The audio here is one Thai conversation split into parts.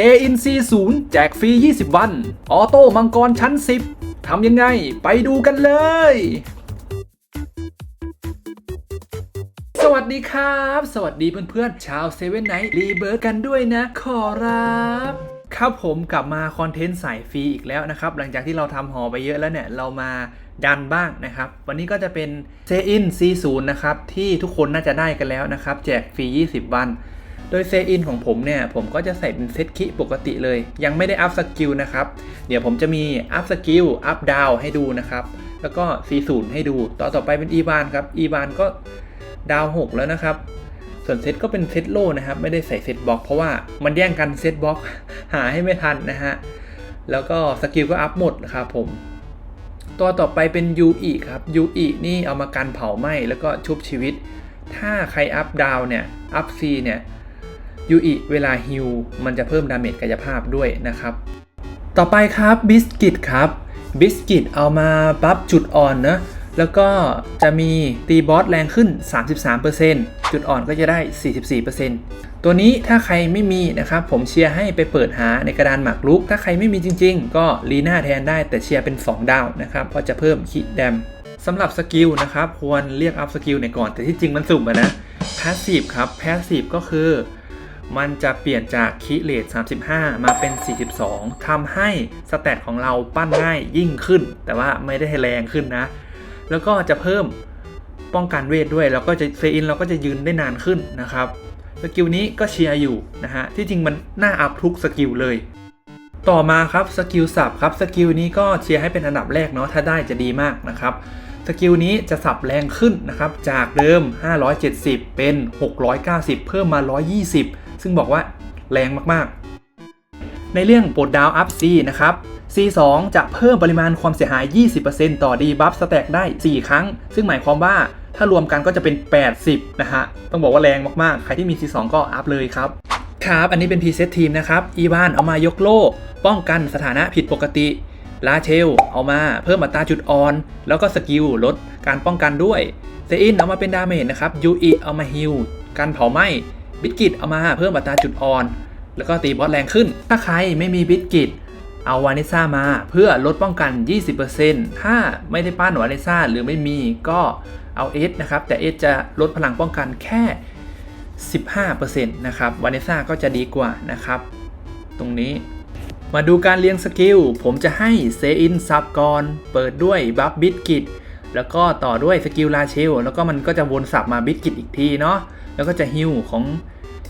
ซอินซีศูนย์แจกฟรี 20 วัน ออโต้มังกรชั้น 10 ทำยังไง ไปดูกันเลย สวัสดีครับ สวัสดีเพื่อนๆ ชาวเซเว่นไนท์รีเบิร์กันด้วยนะ ขอรับครับผมกลับมาคอนเทนต์สายฟรีอีกแล้วนะครับ หลังจากที่เราทำหอไปเยอะแล้วเนี่ย เรามาดันบ้างนะครับ วันนี้ก็จะเป็นเซอิน C0 นะครับ ที่ทุกคนน่าจะได้กันแล้วนะครับ แจกฟรี 20 วัน โดยเซอินของผมเนี่ยผมก็จะใส่เป็นเซตคิปกติเลย ยังไม่ได้อัพสกิลนะครับ เดี๋ยวผมจะมีอัพสกิลอัพดาวให้ดูนะครับ แล้วก็ C0 ให้ดู ต่อต่อไปเป็นอีวานครับอีวานก็ดาว 6 แล้วนะครับ ส่วนเซตก็เป็นเซตโลนะครับ ไม่ได้ใส่เซตบล็อกเพราะว่ามันแย่งกันเซตบล็อกหาให้ไม่ทันนะฮะ แล้วก็สกิลก็อัพหมดนะครับผมตัวต่อไปเป็น UE ครับ UE นี่เอามากันเผาไหม้แล้วก็ชุบชีวิต ถ้าใครอัพดาวเนี่ย อัพ C เนี่ย UE เวลาฮิลมันจะเพิ่มดาเมจกายภาพด้วยนะครับ ต่อไปครับบิสกิตครับบิสกิตเอามาบัฟจุดอ่อนนะ แล้วก็จะมีตีบอสแรงขึ้น 33%จุดอ่อนก็จะได้ 44%ตัวนี้ถ้าใครไม่มีนะครับ ผมเชียร์ให้ไปเปิดหาในกระดานหมากรุก ถ้าใครไม่มีจริง ๆ ก็ลีน่าแทนได้แต่เชียร์เป็น 2 ดาวนะครับเพราะจะเพิ่มคิดแดมสำหรับสกิลนะครับ ควรเรียกอัพสกิลในก่อน แต่ที่จริงมันสุ่มอะนะพาสซีฟครับพาสซีฟก็คือ มันจะเปลี่ยนจากคีเลท35 มาเป็น 42ทำให้สแตทของเราปั้นง่ายยิ่งขึ้น แต่ว่าไม่ได้แรงขึ้นนะ แล้วก็จะเพิ่มป้องกันเวทด้วย แล้วก็จะเซอินเราก็จะยืนได้นานขึ้นนะครับสกิลนี้ก็เชียร์อยู่นะฮะ ที่จริงมันน่าอัพทุกสกิลเลย ต่อมาครับสกิลสับครับสกิลนี้ก็เชียร์ให้เป็นอันดับแรกเนาะถ้าได้จะดีมากนะครับสกิลนี้จะสับแรงขึ้นนะครับ จากเดิม 570 เป็น 690 เพิ่มมา 120 ซึ่งบอกว่าแรงมากๆ ในเรื่องโปรดดาวอัพ C นะครับ C2 จะเพิ่มปริมาณความเสียหาย 20%ต่อดีบัฟสแต็กได้ 4 ครั้ง ซึ่งหมายความว่าถ้ารวมกันก็จะเป็น 80 นะฮะ ต้องบอกว่าแรงมากๆ ใครที่มี C2 ก็อัพเลยครับ ครับ อันนี้เป็นพรีเซตทีมนะครับ อีวานเอามายกโล่ ป้องกันสถานะผิดปกติ ลาเชล เอามาเพิ่มอัตราจุดอ่อน แล้วก็สกิลลดการป้องกันด้วย เซอินเอามาเป็นดาเมจนะครับ ยูอิเอามาฮิล การเผาไหม้ บิสกิตเอามาเพิ่มอัตราจุดอ่อน แล้วก็ตีบอสแรงขึ้น ถ้าใครไม่มีบิสกิตเอาวานิซ่ามาเพื่อลดป้องกัน 20%ถ้าไม่ได้ปั้นวานิซ่าหรือไม่มีก็เอาเอสนะครับ แต่เอสจะลดพลังป้องกันแค่ 15%นะครับวานิซ่าก็จะดีกว่านะครับ ตรงนี้มาดูการเรียงสกิล ผมจะให้เซอินซับก่อน เปิดด้วยบัฟบิสกิตแล้วก็ต่อด้วยสกิลลาเชล แล้วก็มันก็จะวนสับมาบิสกิตอีกทีเนาะ แล้วก็จะฮิวของ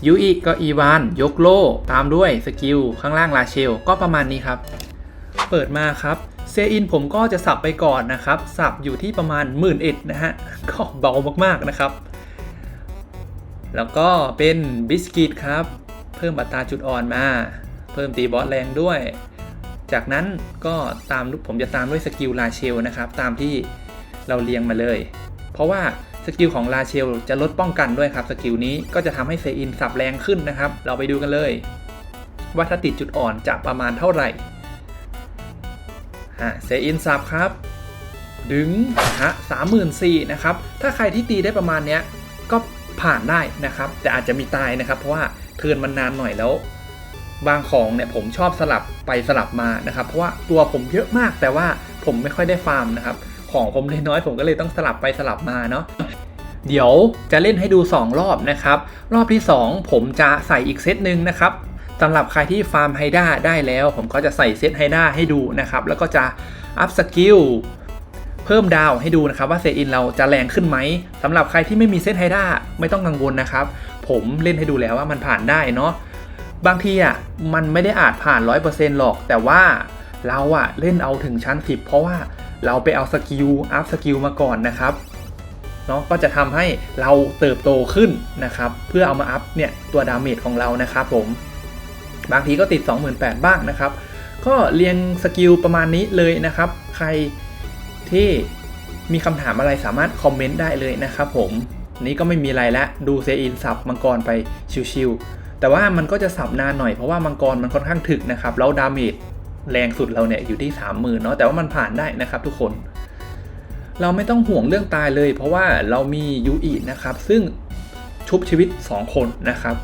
ยูอิก็อีวานยกโล่ตามด้วยสกิลข้างล่างลาเชล ก็ประมาณนี้ครับ เปิดมาครับเซอินผมก็จะสับไปก่อนนะครับ สับอยู่ที่ประมาณ1 1 0 0 0นะฮะ ก็เบามากๆนะครับ แล้วก็เป็นบิสกิตครับ เพิ่มอัตราจุดอ่อนมา เพิ่มตีบอสแรงด้วย จากนั้นก็ตามผมจะตามด้วยสกิลลาเชลนะครับ ตามที่เราเรียงมาเลย เพราะว่า กิลของลาเชลจะลดป้องกันด้วยครับ สกิลนี้ก็จะทำให้เซอินสับแรงขึ้นนะครับ เราไปดูกันเลย ว่าถ้าติดจุดอ่อนจะประมาณเท่าไหร่ฮะเซอินสับครับ ดึงฮะสามหมื่นสี่นะครับ ถ้าใครที่ตีได้ประมาณเนี้ยก็ผ่านได้นะครับ แต่อาจจะมีตายนะครับ เพราะว่าเทิร์นมันนานหน่อยแล้วบางของเนี่ยผมชอบสลับไปสลับมานะครับ เพราะว่าตัวผมเยอะมากแต่ว่าผมไม่ค่อยได้ฟาร์มนะครับ ของผมเลยน้อยผมก็เลยต้องสลับไปสลับมาเนาะ เดี๋ยวจะเล่นให้ดู 2 รอบนะครับ รอบที่ 2 ผมจะใส่อีกเซตหนึ่งนะครับสำหรับใครที่ฟาร์มไฮด้าได้แล้ว ผมก็จะใส่เซตไฮด้าให้ดูนะครับ แล้วก็จะอัพสกิลเพิ่มดาวให้ดูนะครับว่าเซตอินเราจะแรงขึ้นไหมสำหรับใครที่ไม่มีเซตไฮด้าไม่ต้องกังวลนะครับ ผมเล่นให้ดูแล้วว่ามันผ่านได้เนาะบางทีอะมันไม่ได้อาจผ่าน 100%หรอก แต่ว่าเราอะเล่นเอาถึงชั้น 10 เพราะว่าเราไปเอาสกิลอัพสกิลมาก่อนนะครับ เนาะก็จะทำให้เราเติบโตขึ้นนะครับเพื่อเอามาอัพเนี่ยตัวดาเมจของเรานะครับผมบางทีก็ติด 28,000บ้างนะครับก็เรียงสกิลประมาณนี้เลยนะครับ ใครที่มีคำถามอะไรสามารถคอมเมนต์ได้เลยนะครับผมนี้ก็ไม่มีอะไรแล้วดูเซอินสับมังกรไปชิวๆแต่ว่ามันก็จะสับนานหน่อยเพราะว่ามังกรมันค่อนข้างถึกนะครับแล้วดาเมจแรงสุดเราเนี่ยอยู่ที่ 30,000เนาะแต่ว่ามันผ่านได้นะครับทุกคน เราไม่ต้องห่วงเรื่องตายเลย เพราะว่าเรามียูอินะครับ ซึ่งชุบชีวิต 2 คนนะครับ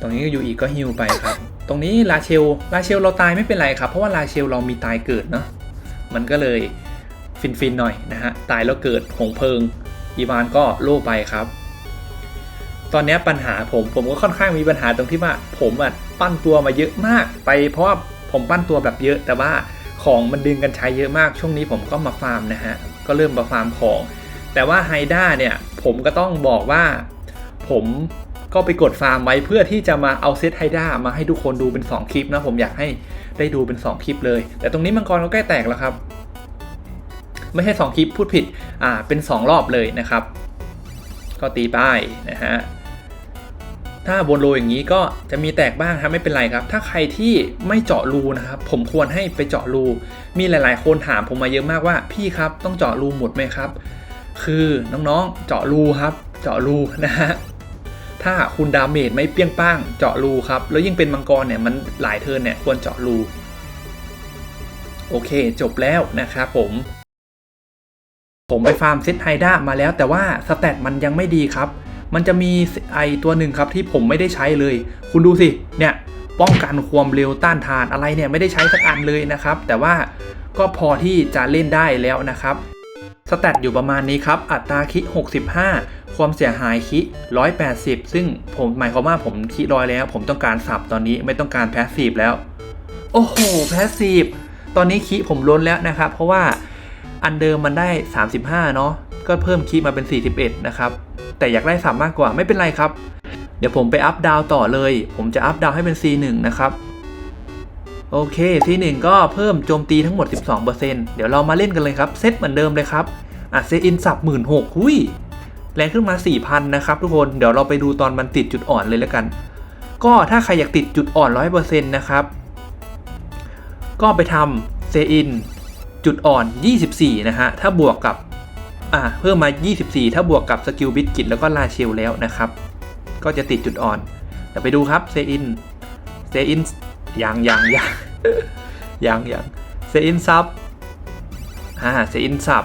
ตรงนี้ยูอีก็ฮิวไปครับ ตรงนี้ลาเชลลาเชลเราตายไม่เป็นไรครับ เพราะว่าลาเชลเรามีตายเกิดเนาะ มันก็เลยฟินฟินๆหน่อยนะฮะ ตายแล้วเกิดหงเพลิง อีวานก็โล่ไปครับ ตอนนี้ปัญหาผมผมก็ค่อนข้างมีปัญหาตรงที่ว่าผมอะปั้นตัวมาเยอะมากไปเพราะว่าผมปั้นตัวแบบเยอะแต่ว่า ของมันดึงกันใช้เยอะมากช่วงนี้ผมก็มาฟาร์มนะฮะก็เริ่มมาฟาร์มของ แต่ว่าไฮด้าเนี่ยผมก็ต้องบอกว่า ผมก็ไปกดฟาร์มไว้เพื่อที่จะมาเอาเซตไฮด้ามาให้ทุกคนดูเป็น 2 คลิปนะผมอยากให้ได้ดูเป็น 2 คลิปเลย แต่ตรงนี้มังกรก็ใกล้แตกแล้วครับ ไม่ใช่ 2 คลิปพูดผิดอ่าเป็น 2 รอบเลยนะครับ ก็ตีป้ายนะฮะ ถ้าบนโลอย่างนี้ก็จะมีแตกบ้างครับไม่เป็นไรครับ ถ้าใครที่ไม่เจาะรูนะครับ ผมควรให้ไปเจาะรู มีหลายๆ คนถามผมมาเยอะมากว่าพี่ครับต้องเจาะรูหมดไหมครับ คือน้องๆเจาะรูครับ เจาะรูนะฮะถ้าคุณดาเมจไม่เปี้ยงป้างเจาะรูครับ แล้วยิ่งเป็นมังกรเนี่ยมันหลายเทิร์นเนี่ยควรเจาะรูโอเคจบแล้วนะครับผม ผมไปฟาร์มเซตไฮด้ามาแล้วแต่ว่าสแตทมันยังไม่ดีครับ มันจะมีไอตัวหนึ่งครับที่ผมไม่ได้ใช้เลย คุณดูสิเนี่ยป้องกันความเร็วต้านทานอะไรเนี่ยไม่ได้ใช้สักอันเลยนะครับ แต่ว่าก็พอที่จะเล่นได้แล้วนะครับสแตทอยู่ประมาณนี้ครับ อัตราคิ 65 ความเสียหายคิ 180 ซึ่งผมหมายความว่าผมคิร้อยแล้ว ผมต้องการสับตอนนี้ไม่ต้องการแพสซีฟแล้ว โอ้โห แพสซีฟ ตอนนี้คิผมล้นแล้วนะครับ เพราะว่าอันเดิมมันได้ 35 เนาะ ก็เพิ่มคิมาเป็น 41 นะครับ แต่อยากได้สับมากกว่าไม่เป็นไรครับ เดี๋ยวผมไปอัพดาวต่อเลย ผมจะอัพดาวให้เป็น C1 นะครับ โอเค C1 ก็เพิ่มโจมตีทั้งหมด 12%เดี๋ยวเรามาเล่นกันเลยครับ เซตเหมือนเดิมเลยครับอะเซตอินสับหมื่นหกหุยแรงขึ้นมา 4,000 นะครับทุกคน เดี๋ยวเราไปดูตอนมันติดจุดอ่อนเลยแล้วกัน ก็ถ้าใครอยากติดจุดอ่อน 100%นะครับ ก็ไปทำเซอินจุดอ่อน 24 นะฮะ ถ้าบวกกับ อ่าเพิ่มมา 24 ถ้าบวกกับสกิลบิสกิตแล้วก็ลาเชลแล้วนะครับ ก็จะติดจุดอ่อนเดี๋ยวไปดูครับเซอินเซอินยังยังยังยังยังเซอินซับอ่าเซอินซับ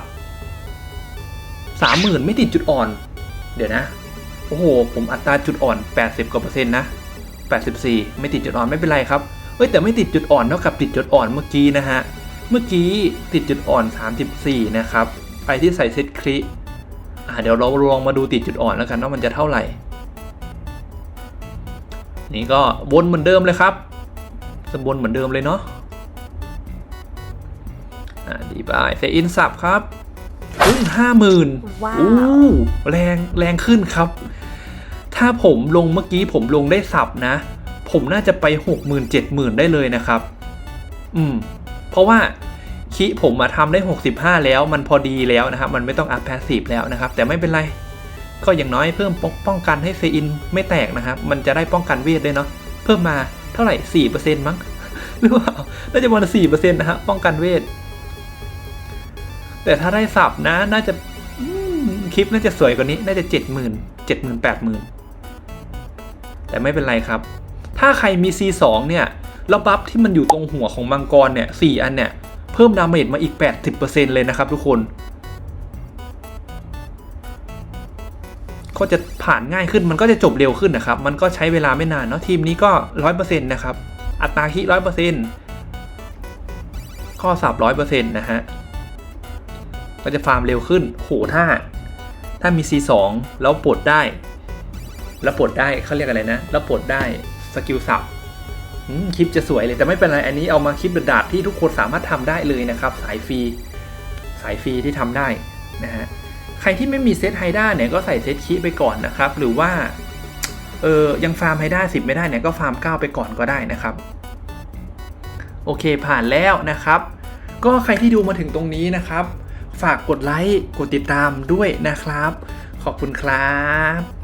สามหมื่นไม่ติดจุดอ่อน เดี๋ยวนะ โอ้โห ผมอัตราจุดอ่อน 80กว่าเปอร์เซ็นต์นะ 84 ไม่ติดจุดอ่อนไม่เป็นไรครับเอ้ยแต่ไม่ติดจุดอ่อนเท่ากับติดจุดอ่อนเมื่อกี้นะฮะ เมื่อกี้ติดจุดอ่อน 34 นะครับ ไปที่ใส่เซตคลิอ่าเดี๋ยวเราลองมาดูติดจุดอ่อนแล้วกันว่ามันจะเท่าไหร่ นี่ก็วนเหมือนเดิมเลยครับสบนเหมือนเดิมเลยเนาะอ่าดีไปเซอินสับครับพึ่งห้าหมื่นว้าวอู้แรงแรงขึ้นครับ ถ้าผมลงเมื่อกี้ผมลงได้สับนะ ผมน่าจะไปหกหมื่นเจ็ดหมื่นได้เลยนะครับ อืม เพราะว่า คิผมมาทำได้ 65 แล้วมันพอดีแล้วนะครับ มันไม่ต้องอัพแพสซีฟแล้วนะครับ แต่ไม่เป็นไร ก็อย่างน้อยเพิ่มป้องกันให้เซอินไม่แตกนะครับ มันจะได้ป้องกันเวทด้วยเนาะเพิ่มมาเท่าไหร่ 4%มั้งหรือเปล่าน่าจะประมาณ4%นะฮะป้องกันเวท แต่ถ้าได้สับนะ น่าจะคลิปน่าจะสวยกว่านี้ น่าจะ70,000 70,000 80,000แต่ไม่เป็นไรครับ ถ้าใครมี C2 เนี่ย แล้วบัฟที่มันอยู่ตรงหัวของมังกรเนี่ย4อันเนี่ย พิ่มดาเมจมาอีก 80%เลยนะครับทุกคน ก็จะผ่านง่ายขึ้นมันก็จะจบเร็วขึ้นนะครับ มันก็ใช้เวลาไม่นานเนาะทีมนี้ก็ 100%นะครับ อัตราคิ100%ข้อสับ100%นะฮะ ก็จะฟาร์มเร็วขึ้นโหถ้า ถ้ามี C2 แล้วปลดได้ แล้วปลดได้เขาเรียกอะไรนะ แล้วปลดได้สกิลสับ คลิปจะสวยเลยแต่ไม่เป็นไร อันนี้เอามาคลิปดาดที่ทุกคนสามารถทำได้เลยนะครับ สายฟรีสายฟรีที่ทำได้นะฮะใครที่ไม่มีเซตไฮด้าเนี่ยก็ใส่เซตคีไปก่อนนะครับ หรือว่าเออยังฟาร์มไฮด้าสิบไม่ได้เนี่ยก็ฟาร์ม9ไปก่อนก็ได้นะครับ โอเคผ่านแล้วนะครับ ก็ใครที่ดูมาถึงตรงนี้นะครับ ฝากกดไลค์กดติดตามด้วยนะครับ ขอบคุณครับ